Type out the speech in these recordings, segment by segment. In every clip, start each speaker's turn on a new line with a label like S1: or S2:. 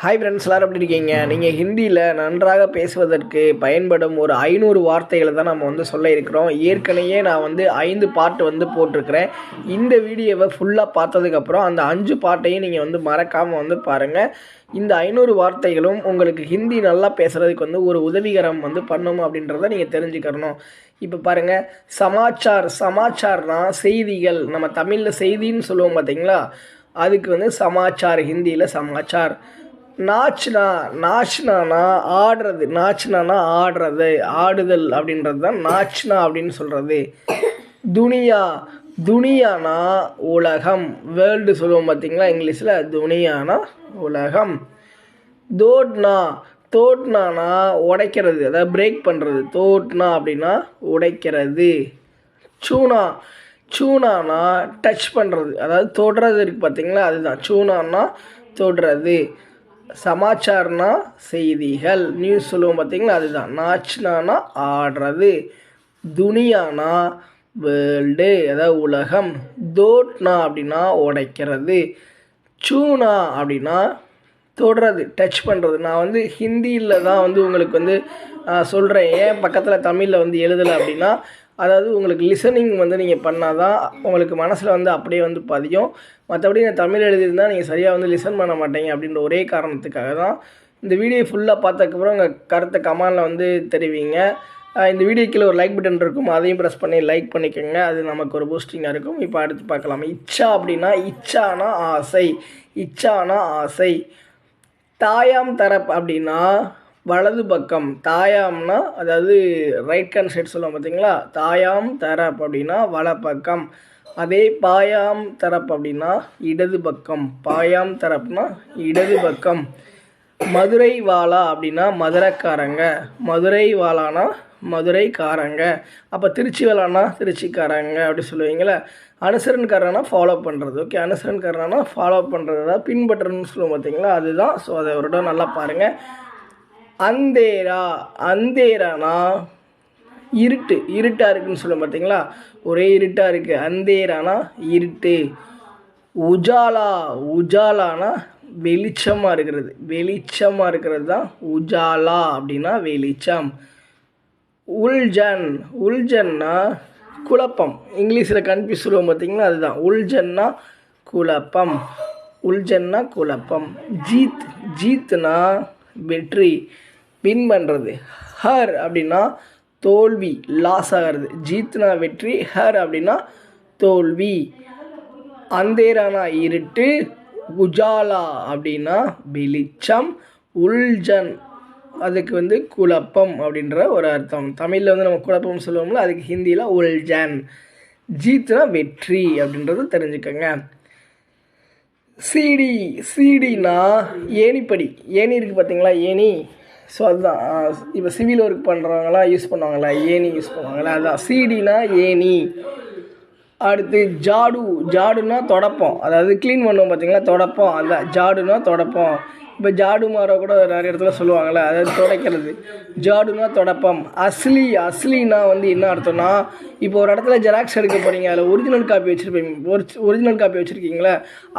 S1: Hi friends எல்லாரும் எப்படி இருக்கீங்க? நீங்கள் ஹிந்தியில் நன்றாக பேசுவதற்கு பயன்படும் ஒரு ஐநூறு வார்த்தைகளை தான் நம்ம வந்து சொல்ல இருக்கிறோம். ஏற்கனவே நான் வந்து ஐந்து பாட்டு வந்து போட்டிருக்கிறேன். இந்த வீடியோவை ஃபுல்லாக பார்த்ததுக்கப்புறம் அந்த அஞ்சு பாட்டையும் நீங்கள் வந்து மறக்காமல் வந்து பாருங்கள் இந்த ஐநூறு வார்த்தைகளும் உங்களுக்கு ஹிந்தி நல்லா பேசுகிறதுக்கு வந்து ஒரு உதவிகரம் வந்து பண்ணணும் அப்படின்றத நீங்கள் தெரிஞ்சுக்கணும். இப்போ பாருங்கள் சமாச்சார் சமாச்சார்னா செய்திகள். நம்ம தமிழில் செய்தின்னு சொல்லுவோம் பார்த்தீங்களா அதுக்கு வந்து சமாச்சார் ஹிந்தியில் சமாச்சார். நாச்னா நாச்சுனானா ஆடுறது நாச்சுனானா ஆடுறது ஆடுதல் அப்படின்றது தான் நாச்சுனா அப்படின்னு சொல்கிறது துனியா துனியானா உலகம். வேர்ல்டு சொல்லுவோம் பார்த்தீங்களா இங்கிலீஷில்? துனியானா உலகம். தோட்னா தோட்னானா உடைக்கிறது அதாவது பிரேக் பண்ணுறது தோட்னா அப்படின்னா உடைக்கிறது. சூனா சூனானா டச் பண்ணுறது அதாவது தொடுறது இருக்குது பார்த்தீங்களா? அதுதான். சூனானா தொடுறது. சமாச்சார்னா செய்திகள். நியூஸ் சொல்லுவோம் பார்த்திங்கன்னா அதுதான். நாச்னானா ஆடுறது. துனியானா வேர்ல்டு அதாவது உலகம். தோட்னா அப்படின்னா உடைக்கிறது. சூனா அப்படின்னா தொடுறது. டச் பண்ணுறது நான் வந்து ஹிந்தியில் தான் வந்து உங்களுக்கு வந்து சொல்கிறேன் ஏன் பக்கத்தில் தமிழில் வந்து எழுதலை அப்படின்னா அதாவது உங்களுக்கு லிசனிங் வந்து நீங்கள் பண்ணால் தான் உங்களுக்கு மனசில் வந்து அப்படியே வந்து பதியும். மற்றபடி நான் தமிழ் எழுதியிருந்தால் நீங்கள் சரியாக வந்து லிசன் பண்ண மாட்டீங்க அப்படின்ற ஒரே காரணத்துக்காக தான் இந்த வீடியோ ஃபுல்லாக பார்த்ததுக்கப்புறம் உங்கள் கருத்தை கமானில் வந்து தெரிவிங்க. இந்த வீடியோ ஒரு லைக் பட்டன் இருக்கும். அதையும் ப்ரெஸ் பண்ணி லைக் பண்ணிக்கோங்க. அது நமக்கு ஒரு பூஸ்டிங்காக இருக்கும். இப்போ அடுத்து பார்க்கலாம். இச்சா அப்படின்னா இச்சானா ஆசை. இச்சானா ஆசை. தாயாம் தரப் அப்படின்னா வலது பக்கம் தாயாம்னா அதாவது ரைட் ஹேண்ட் சைடு சொல்லுவோம் பார்த்தீங்களா தாயாம் தரப் அப்படின்னா வலப்பக்கம். அதே பாயாம் தரப் அப்படின்னா இடது பக்கம். பாயாம் தரப்னா இடது பக்கம். மதுரை வாலா அப்படின்னா மதுரைக்காரங்க. மதுரை வாலானா மதுரைக்காரங்க. அப்போ திருச்சி வாலானா திருச்சிக்காரங்க அப்படி சொல்லுவீங்களே. அனுசரன்காரனா ஃபாலோ பண்ணுறது ஓகே அனுசரன்காரனா ஃபாலோ பண்ணுறது தான் பின்பற்றணும்னு சொல்லுவோம் பார்த்தீங்களா அதுதான். ஸோ அதை ஒரு நல்லா பாருங்கள் அந்தேரா அந்தேரானா? இருட்டு இருட்டாக இருக்குன்னு சொல்லுவோம் பார்த்தீங்களா? ஒரே இருட்டாக இருக்குது அந்தேரானா இருட்டு. உஜாலா உஜாலானா வெளிச்சமாக இருக்கிறது. வெளிச்சமாக இருக்கிறது தான் உஜாலா அப்படின்னா வெளிச்சம். உல்ஜன் உல்ஜன்னா குழப்பம். இங்கிலீஷில் கன்ஃபியூஸ் சொல்லுவோம் பார்த்தீங்களா? அதுதான். உல்ஜன்னா குழப்பம். உல்ஜன்னா குழப்பம். ஜீத் ஜீத்னா வெற்றி. வின் பண்ணுறது ஹர் அப்படின்னா தோல்வி லாஸ் ஆகிறது. ஜீத்னா வெற்றி ஹர் அப்படின்னா தோல்வி. அந்தேரானா இருட்டு உஜாலா அப்படின்னா வெளிச்சம் உல்ஜன் அதுக்கு வந்து குழப்பம் அப்படின்ற ஒரு அர்த்தம். தமிழில் வந்து நம்ம குழப்பம் சொல்லுவோம்ல அதுக்கு ஹிந்தியில் உல்ஜன். ஜீத்னா வெற்றி அப்படின்றது தெரிஞ்சுக்கோங்க. சீடி சீடினா ஏணிப்படி. ஏணி இருக்குது பார்த்தீங்களா ஏணி. ஸோ அதுதான். இப்போ சிவில் ஒர்க் பண்ணுறவங்களாம் யூஸ் பண்ணுவாங்களா? ஏணி யூஸ் பண்ணுவாங்களா? அதுதான். சிடினா ஏணி அடுத்து ஜாடு. ஜாடுனா தொடப்போம். அதாவது க்ளீன் பண்ணுவோம் பார்த்தீங்களா தொடப்போம். அதுதான். ஜாடுனா தொடப்போம். இப்போ ஜாடு மாற கூட நிறைய இடத்துல சொல்லுவாங்கள்ல அதாவது துடைக்கிறது. ஜாடுனா தொடப்பம். அஸ்லி அஸ்லினா வந்து என்ன அர்த்தம்னா இப்போ ஒரு இடத்துல ஜெராக்ஸ் எடுக்க போகிறீங்க அதில் ஒரிஜினல் காப்பி வச்சுருப்பீங்க ஒரு ஒரிஜினல் காப்பி வச்சுருக்கீங்களே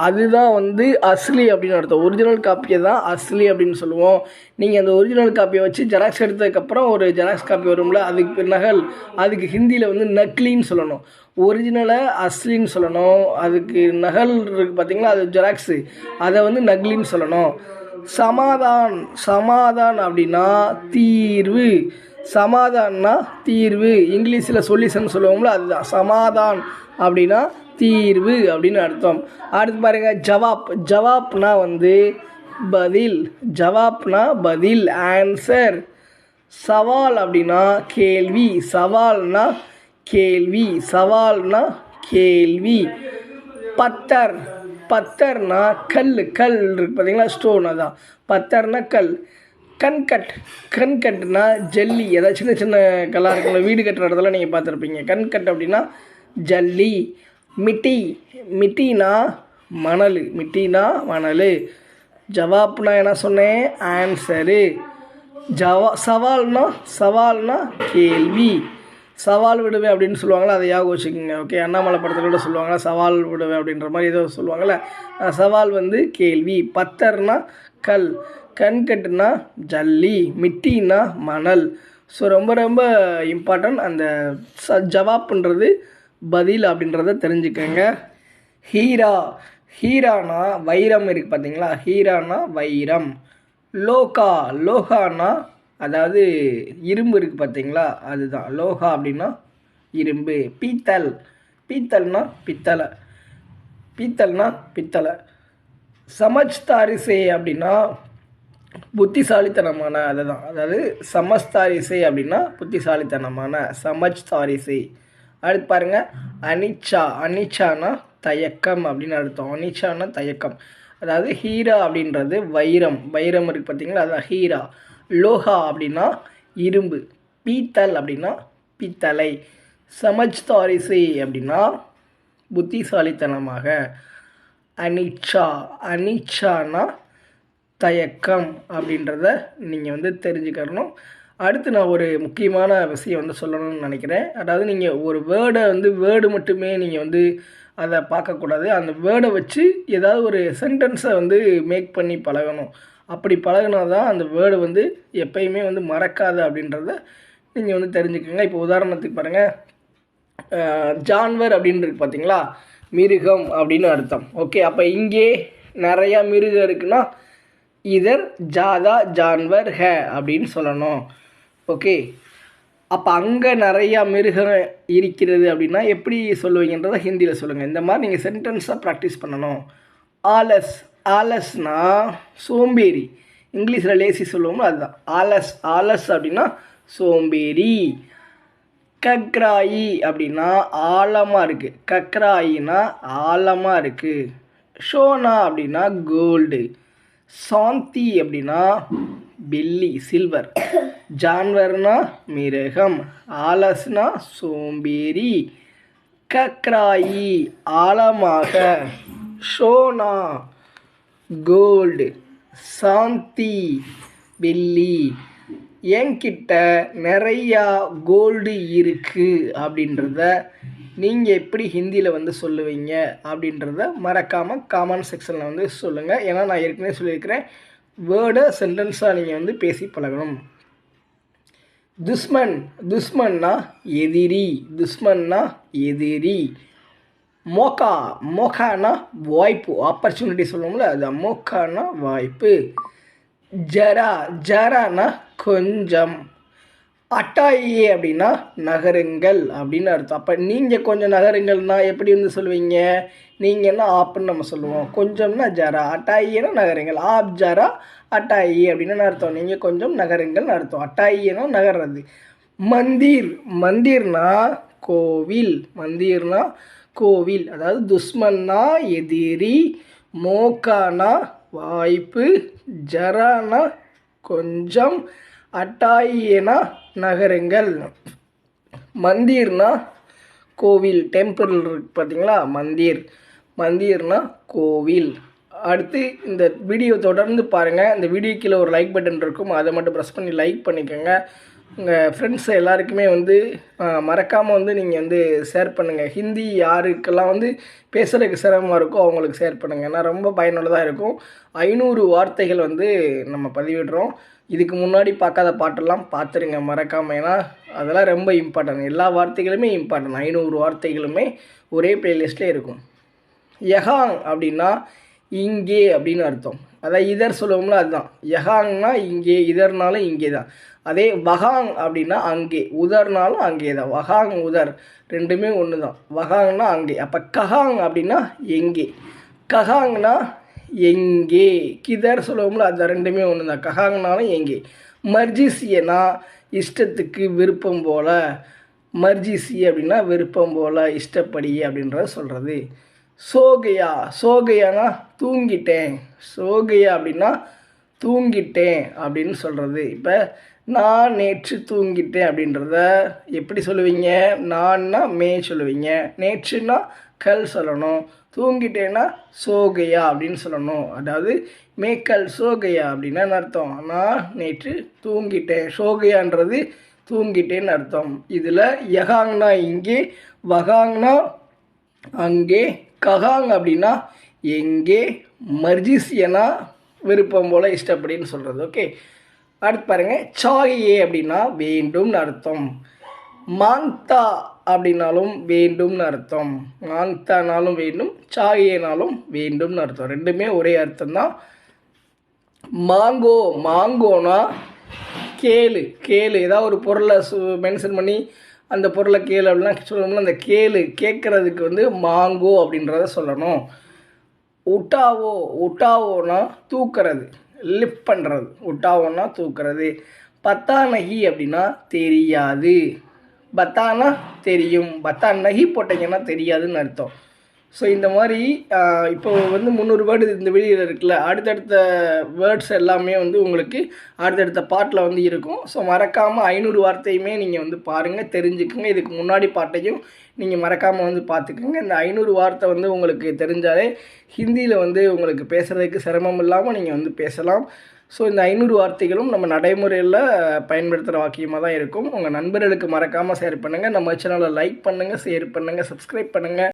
S1: அதுதான் வந்து அஸ்லி அப்படின்னு அர்த்தம். ஒரிஜினல் காப்பியை தான் அஸ்லி அப்படின்னு சொல்லுவோம். நீங்கள் அந்த ஒரிஜினல் காப்பியை வச்சு ஜெராக்ஸ் எடுத்ததுக்கப்புறம் ஒரு ஜெராக்ஸ் காப்பி வரும்ல அதுக்கு நகல். அதுக்கு ஹிந்தியில் வந்து நக்லின்னு சொல்லணும். ஒரிஜினலை அஸ்லின்னு சொல்லணும். அதுக்கு நகல் இருக்குது பார்த்தீங்களா அது ஜெராக்ஸு. அதை வந்து நக்லின்னு சொல்லணும். சமாதான் சமாதான் அப்படின்னா தீர்வு. சமாதான்னா தீர்வு. இங்கிலீஷில் சொல்யூஷன் சொல்லுவோம்ல அதுதான். சமாதான் அப்படின்னா தீர்வு அப்படின்னு அர்த்தம். அடுத்து பாருங்கள் ஜவாப். ஜவாப்னா வந்து பதில். ஜவாப்னா பதில் ஆன்சர் சவால் அப்படின்னா கேள்வி. சவால்னா கேள்வி. சவால்னா கேள்வி. பத்தர் பத்தர்னா கல் கல் இருக்கு பார்த்தீங்களா ஸ்டோன் அதான். பத்தர்னா கல். கண்கட் கண்கட்னா ஜல்லி. ஏதாவது சின்ன சின்ன கல்லாக இருக்குங்களா வீடு கட்டுற இடத்துல நீங்கள் பார்த்துருப்பீங்க. கண்கட் அப்படின்னா ஜல்லி. மிட்டி மிட்டினா மணல். மிட்டினா மணல். ஜவாப்னா என்ன சொன்னேன்? ஆன்சரு ஜவா சவால்னா சவால்னா கேள்வி. சவால் விடுவேன் அப்படின்னு சொல்லுவாங்களா? அதை ஞாபகம் வச்சுக்கோங்க. ஓகே அண்ணாமலை படத்தில் கூட சொல்லுவாங்களா சவால் விடுவேன் அப்படின்ற மாதிரி ஏதோ சொல்லுவாங்கள்ல சவால் வந்து கேள்வி. பத்தர்னா கல் கண்கட்டுனா ஜல்லி மிட்டினா மணல். ஸோ ரொம்ப ரொம்ப இம்பார்ட்டன்ட் அந்த ச ஜவாப்ன்றது பதில் அப்படின்றத தெரிஞ்சுக்கோங்க. ஹீரா. ஹீரானா வைரம் இருக்குது பார்த்தீங்களா ஹீரானா வைரம். லோகா. லோகானா அதாவது இரும்பு இருக்குது பார்த்தீங்களா? அதுதான். லோகா அப்படின்னா இரும்பு. பீத்தல். பீத்தல்னா பித்தளை. பீத்தல்னா பித்தளை. சமஜ்தாரிசை அப்படின்னா புத்திசாலித்தனமான அதுதான். அதாவது சமஸ்தாரிசை அப்படின்னா புத்திசாலித்தனமான சமஜ்தாரிசை அடுத்து பாருங்க. அனிச்சா. அனிச்சானா தயக்கம் அப்படின்னு அர்த்தம். அனிச்சானா தயக்கம். அதாவது ஹீரா அப்படின்றது வைரம். வைரம் இருக்குது பார்த்தீங்களா? அதுதான் ஹீரா. லோஹா அப்படின்னா இரும்பு பீத்தல் அப்படின்னா பித்தளை சமஜ்தாரிசை அப்படின்னா புத்திசாலித்தனமாக. அனிச்சா அனிச்சானா தயக்கம் அப்படின்றத நீங்கள் வந்து தெரிஞ்சுக்கணும் அடுத்து நான் ஒரு முக்கியமான விஷயம் வந்து சொல்லணும்னு நினைக்கிறேன். அதாவது நீங்கள் ஒரு வேர்டை வந்து வேர்டு மட்டுமே நீங்கள் வந்து அதை பார்க்கக்கூடாது. அந்த வேர்டை வச்சு ஏதாவது ஒரு சென்டென்ஸை வந்து மேக் பண்ணி பழகணும். அப்படி பழகினா தான் அந்த வேர்டு வந்து எப்பயுமே வந்து மறக்காது அப்படின்றத நீங்கள் வந்து தெரிஞ்சுக்கோங்க. இப்போ உதாரணத்துக்கு பாருங்கள் ஜான்வர் அப்படின்றது பார்த்தீங்களா மிருகம் அப்படின்னு அர்த்தம். ஓகே அப்போ இங்கே நிறையா மிருகம் இருக்குன்னா இதர் ஜாதா ஜான்வர் ஹே அப்படின்னு சொல்லணும். ஓகே அப்போ அங்கே நிறையா மிருகம் இருக்கிறது அப்படின்னா எப்படி சொல்லுவீங்கன்றதை ஹிந்தியில் சொல்லுங்கள் இந்த மாதிரி நீங்கள் சென்டென்ஸாக ப்ராக்டிஸ் பண்ணணும். ஆலஸ் ஆலஸ்னா சோம்பேறி. இங்கிலீஷில் லேசி சொல்லுவோமோ அதுதான். ஆலஸ் ஆலஸ் அப்படின்னா சோம்பேறி. கக்ராயி அப்படின்னா ஆழமாக இருக்குது கக்ராயினா ஆழமாக இருக்குது ஷோனா அப்படின்னா கோல்டு. சாந்தி அப்படின்னா வெள்ளி சில்வர். ஜான்வர்னா மிருகம். ஆலஸ்னா சோம்பேறி. கக்ராயி ஆழமாக. ஷோனா கோல்டு சாந்தி வெள்ளி. என்கிட்ட நிறையா கோல்டு இருக்குது அப்படின்றத நீங்கள் எப்படி ஹிந்தியில் வந்து சொல்லுவீங்க அப்படின்றத மறக்காமல் காமெண்ட் செக்ஷனில் வந்து சொல்லுங்கள் ஏன்னா நான் ஏற்கனவே சொல்லியிருக்கிறேன் வேர்டை சென்டென்ஸாக நீங்கள் வந்து பேசி பழகணும். துஷ்மன் துஷ்மன்னா எதிரி துஷ்மன்னா எதிரி. மோக்கா மோக்கானா வாய்ப்பு ஆப்பர்ச்சுனிட்டி சொல்லுவோம்ல அது மோக்கானா வாய்ப்பு. ஜரா ஜரானா கொஞ்சம். அட்டாயி அப்படின்னா நகருங்கள் அப்படின்னு அர்த்தம். அப்போ நீங்கள் கொஞ்சம் நகருங்கள்னா எப்படி வந்து சொல்லுவீங்க? நீங்கன்னா ஆப்புன்னு நம்ம சொல்லுவோம். கொஞ்சம்னா ஜரா அட்டாயினா நகருங்கள். ஆப் ஜரா அட்டாயி அப்படின்னு அர்த்தம்? நீங்கள் கொஞ்சம் நகருங்கள்னு அர்த்தம். அட்டாயினா நகர்றது. மந்திர் மந்திர்னா கோவில். மந்திர்னா கோவில். அதாவது துஷ்மன்னா எதிரி மோக்கானா வாய்ப்பு ஜரானா கொஞ்சம் அட்டாயினா நகருங்கள். மந்திர்னா கோவில் டெம்பிள் இருக்கு பார்த்தீங்களா மந்திர். மந்திர்னா கோவில். அடுத்து இந்த வீடியோ தொடர்ந்து பாருங்கள் இந்த வீடியோ கீழே ஒரு லைக் பட்டன் இருக்கும். அதை மட்டும் ப்ரெஸ் பண்ணி லைக் பண்ணிக்கோங்க. உங்கள் ஃப்ரெண்ட்ஸ் எல்லாருக்குமே வந்து மறக்காமல் வந்து நீங்கள் வந்து ஷேர் பண்ணுங்கள் ஹிந்தி யாருக்கெல்லாம் வந்து பேசுகிறதுக்கு சிரமமாக இருக்கோ அவங்களுக்கு ஷேர் பண்ணுங்கள் ஏன்னா ரொம்ப பயனுள்ளதாக இருக்கும். ஐநூறு வார்த்தைகள் வந்து நம்ம பதிவிடுறோம். இதுக்கு முன்னாடி பார்க்காத பாட்டெல்லாம் பார்த்துருங்க மறக்காமல் ஏன்னா அதெல்லாம் ரொம்ப இம்பார்ட்டன்ட் எல்லா வார்த்தைகளுமே இம்பார்ட்டன்ட் ஐநூறு வார்த்தைகளுமே ஒரே ப்ளேலிஸ்ட்லேயே இருக்கும். யஹாங் அப்படின்னா இங்கே அப்படின்னு அர்த்தம். அதான் இதர் சொல்லுவோம்ல அதுதான். யஹாங்னா இங்கே இதர்னாலும் இங்கே தான் அதே வகாங் அப்படின்னா அங்கே உதர்னாலும் அங்கே தான். வகாங் உதர் ரெண்டுமே ஒன்று தான் வகாங்னா அங்கே. அப்போ கஹாங் அப்படின்னா எங்கே? கஹாங்னா எங்கே? கிதர் சொல்லுவோம்ல அது ரெண்டுமே ஒன்று தான் கஹாங்னாலும் எங்கே? மர்ஜிசியனா இஷ்டத்துக்கு விருப்பம் போல். மர்ஜிசி அப்படின்னா விருப்பம் போல் இஷ்டப்படி அப்படின்றத சொல்கிறது சோகையா? சோகையானா தூங்கிட்டேன். சோகையா அப்படின்னா தூங்கிட்டேன் அப்படின்னு சொல்கிறது இப்போ நான் நேற்று தூங்கிட்டேன் அப்படின்றத எப்படி சொல்லுவீங்க? நான்னா மே சொல்லுவீங்க. நேற்றுன்னா கல் சொல்லணும். தூங்கிட்டேன்னா சோகையா அப்படின்னு சொல்லணும். அதாவது மேக்கல் சோகையா அப்படின்னா அர்த்தம். நான் நேற்று தூங்கிட்டேன். சோகையான்றது தூங்கிட்டேன்னு அர்த்தம். இதில் யகாங்னா இங்கே வகாங்னா அங்கே ககாங் அப்படின்னா எங்கே மர்ஜிசியனா விருப்பம் போல் இஷ்டப்படின்னு சொல்கிறது ஓகே. அடுத்து பாருங்கள் சாயே அப்படின்னா வேண்டும்னு அர்த்தம். மாங்தா அப்படின்னாலும் வேண்டும்னு அர்த்தம். மாங்தானாலும் வேண்டும் சாயேனாலும் வேண்டும்னு அர்த்தம். ரெண்டுமே ஒரே அர்த்தம் தான் மாங்கோ மாங்கோனா கேளு கேளு. ஏதாவது ஒரு பொருளை சு மென்ஷன் பண்ணி அந்த பொருளை கேளு அப்படின்னா சொல்லணும்னா அந்த கேளு கேட்குறதுக்கு வந்து மாங்கோ அப்படின்றத சொல்லணும். உட்டாவோ உட்டாவோனா தூக்குறது. லிஃப்ட் பண்ணுறது உட்டாவோனா தூக்குறது. பத்தானகி அப்படின்னா தெரியாது. பத்தானா தெரியும். பத்தா நகி போட்டிங்கன்னா தெரியாதுன்னு அர்த்தம். ஸோ இந்த மாதிரி இப்போ வந்து முந்நூறு வேர்டு இந்த வெளியில் இருக்குல்ல அடுத்தடுத்த வேர்ட்ஸ் எல்லாமே வந்து உங்களுக்கு அடுத்தடுத்த பாட்டில் வந்து இருக்கும். ஸோ மறக்காமல் ஐநூறு வார்த்தையுமே நீங்கள் வந்து பாருங்கள் தெரிஞ்சுக்குங்க. இதுக்கு முன்னாடி பாட்டையும் நீங்கள் மறக்காமல் வந்து பார்த்துக்குங்க இந்த ஐநூறு வார்த்தை வந்து உங்களுக்கு தெரிஞ்சாலே ஹிந்தியில் வந்து உங்களுக்கு பேசுகிறதுக்கு சிரமம் இல்லாமல் நீங்கள் வந்து பேசலாம். ஸோ இந்த ஐநூறு வார்த்தைகளும் நம்ம நடைமுறையில் பயன்படுத்துகிற வாக்கியமாக தான் இருக்கும். உங்கள் நண்பர்களுக்கு மறக்காமல் ஷேர் பண்ணுங்கள் நம்ம சேனலை லைக் பண்ணுங்கள் ஷேர் பண்ணுங்கள் சப்ஸ்கிரைப் பண்ணுங்கள்